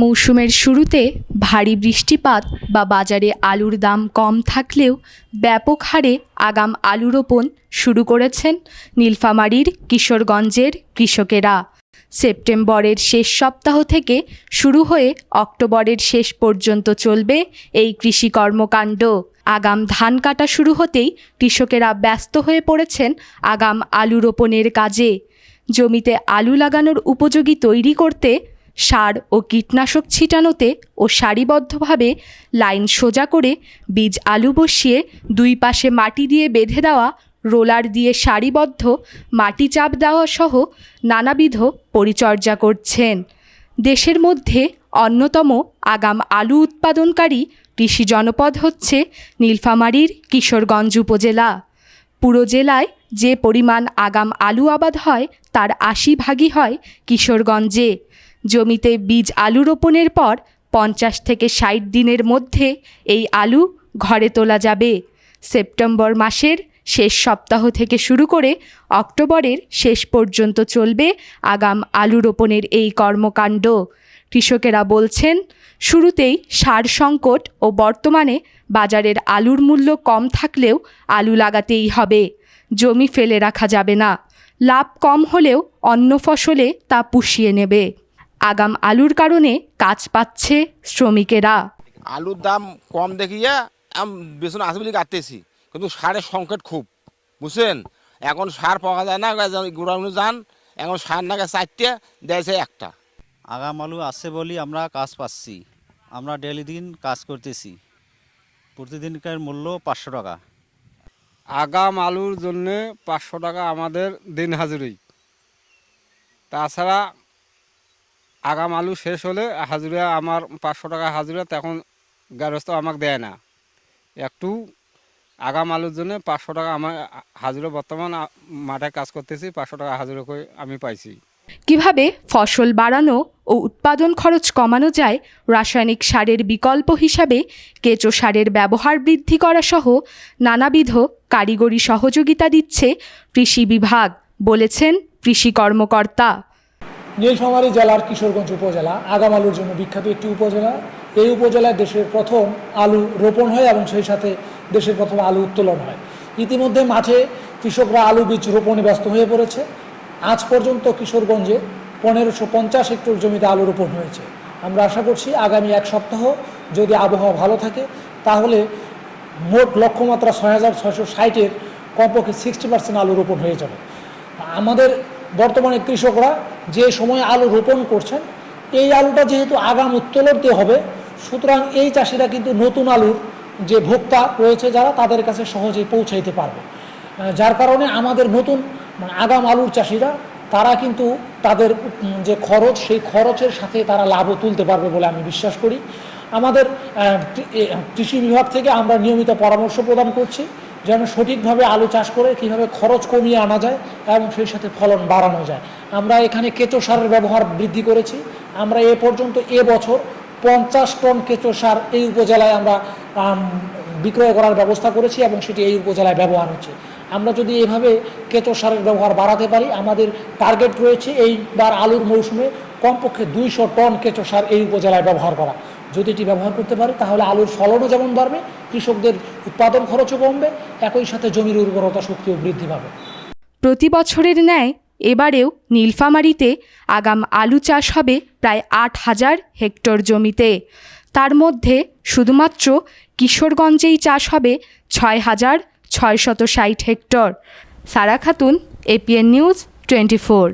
মৌসুমের শুরুতে ভারী বৃষ্টিপাত বা বাজারে আলুর দাম কম থাকলেও ব্যাপক হারে আগাম আলু রোপণ শুরু করেছেন নীলফামারীর কিশোরগঞ্জের কৃষকেরা। সেপ্টেম্বরের শেষ সপ্তাহ থেকে শুরু হয়ে অক্টোবরের শেষ পর্যন্ত চলবে এই কৃষি কর্মকাণ্ড। আগাম ধান কাটা শুরু হতেই কৃষকেরা ব্যস্ত হয়ে পড়েছেন আগাম আলু রোপণের কাজে। জমিতে আলু লাগানোর উপযোগী তৈরি করতে সার ও কীটনাশক ছিটানোতে ও সারিবদ্ধভাবে লাইন সোজা করে বীজ আলু বসিয়ে দুই পাশে মাটি দিয়ে বেঁধে দেওয়া, রোলার দিয়ে সারিবদ্ধ, মাটি চাপ দেওয়া সহ নানাবিধ পরিচর্যা করছেন। দেশের মধ্যে অন্যতম আগাম আলু উৎপাদনকারী কৃষি জনপদ হচ্ছে নীলফামারীর কিশোরগঞ্জ উপজেলা। পুরো জেলায় যে পরিমাণ আগাম আলু আবাদ হয়, তার আশি ভাগই হয় কিশোরগঞ্জে। জমিতে বীজ আলু রোপণের পর পঞ্চাশ থেকে ষাট দিনের মধ্যে এই আলু ঘরে তোলা যাবে। সেপ্টেম্বর মাসের শেষ সপ্তাহ থেকে শুরু করে অক্টোবরের শেষ পর্যন্ত চলবে আগাম আলু রোপণের এই কর্মকাণ্ড। কৃষকেরা বলছেন, শুরুতেই সার সংকট ও বর্তমানে বাজারের আলুর মূল্য কম থাকলেও আলু লাগাতেই হবে। জমি ফেলে রাখা যাবে না। লাভ কম হলেও অন্য ফসলে তা পুষিয়ে নেবে। আগাম আলুর কারণে কাজ পাচ্ছে শ্রমিকেরা। আলুর দাম কম দেখিয়ে আমি বেসন আসে বলে কাটতেছি কিন্তু সারের সংকট খুব বুঝছেন? এখন সার পাওয়া যায় না গোড়াগুলো যান এখন সার নাগে চারটে দেয়ছে একটা। আগাম আলু আছে বলি আমরা কাজ পাচ্ছি আমরা ডেলি দিন কাজ করতেছি প্রতিদিনকার মূল্য পাঁচশো টাকা। আগাম আলুর জন্যে পাঁচশো টাকা আমাদের দিন হাজুরি। তাছাড়া আগাম আলু শেষ হলে হাজুরিয়া আমার পাঁচশো টাকা হাজুরিয়া তখন গ্যারস্থ আমাকে দেয় না। একটু আগাম আলুর জন্য পাঁচশো টাকা আমার হাজুরা, বর্তমান মাঠে কাজ করতেছি, পাঁচশো টাকা হাজুরা করে আমি পাইছি। কীভাবে ফসল বাড়ানো ও উৎপাদন খরচ কমানো যায়, রাসায়নিক সারের বিকল্প হিসাবে কেঁচো সারের ব্যবহার বৃদ্ধি করা সহ নানাবিধ কারিগরি সহযোগিতা দিচ্ছে কৃষি বিভাগ, বলেছেন কৃষি কর্মকর্তা। নীলফামারী জেলার কিশোরগঞ্জ উপজেলা আগাম আলুর জন্য বিখ্যাত একটি উপজেলা। এই উপজেলায় দেশের প্রথম আলু রোপণ হয় এবং সেই সাথে দেশের প্রথম আলু উত্তোলন হয়। ইতিমধ্যে মাঠে কৃষকরা আলু বীজ রোপণে ব্যস্ত হয়ে পড়েছে। আজ পর্যন্ত কিশোরগঞ্জে পনেরোশো পঞ্চাশ হেক্টর জমিতে আলু রোপণ হয়েছে। আমরা আশা করছি আগামী এক সপ্তাহ যদি আবহাওয়া ভালো থাকে, তাহলে মোট লক্ষ্যমাত্রা ছয় হাজার ছয়শো ষাটের কমপক্ষে সিক্সটি পার্সেন্ট আলু রোপণ হয়ে যাবে। আমাদের বর্তমানে কৃষকরা যে সময় আলু রোপণ করছেন, এই আলুটা যেহেতু আগাম উত্তোলনতে হবে, সুতরাং এই চাষিরা কিন্তু নতুন আলুর যে ভোক্তা রয়েছে যারা, তাদের কাছে সহজেই পৌঁছাইতে পারবে। যার কারণে আমাদের নতুন মানে আগাম আলুর চাষিরা, তারা কিন্তু তাদের যে খরচ, সেই খরচের সাথে তারা লাভও তুলতে পারবে বলে আমি বিশ্বাস করি। আমাদের কৃষি বিভাগ থেকে আমরা নিয়মিত পরামর্শ প্রদান করছি। যেন সঠিকভাবে আলু চাষ করে কীভাবে খরচ কমিয়ে আনা যায় এবং সেই সাথে ফলন বাড়ানো যায়। আমরা এখানে কেঁচো সারের ব্যবহার বৃদ্ধি করেছি। আমরা এ পর্যন্ত এ বছর পঞ্চাশ টন কেঁচো সার এই উপজেলায় আমরা বিক্রয় করার ব্যবস্থা করেছি এবং সেটি এই উপজেলায় ব্যবহার হচ্ছে। আমরা যদি এভাবে কেঁচো সারের ব্যবহার বাড়াতে পারি, আমাদের টার্গেট রয়েছে এইবার আলুর মৌসুমে কমপক্ষে দুইশো টন কেঁচো সার এই উপজেলায় ব্যবহার করা। যদি এটি ব্যবহার করতে পারি, তাহলে আলুর ফলনও যেমন বাড়বে, কৃষকদের উৎপাদন খরচও কমবে, একই সাথে জমির উর্বরতা শক্তিও বৃদ্ধি পাবে। প্রতি বছরের ন্যায় এবারেও নীলফামারীতে আগাম আলু চাষ হবে প্রায় আট হাজার হেক্টর জমিতে। তার মধ্যে শুধুমাত্র কিশোরগঞ্জেই চাষ হবে ছয় হাজার ছয়শত ষাট hectare. Sara Khatun APN news twenty four.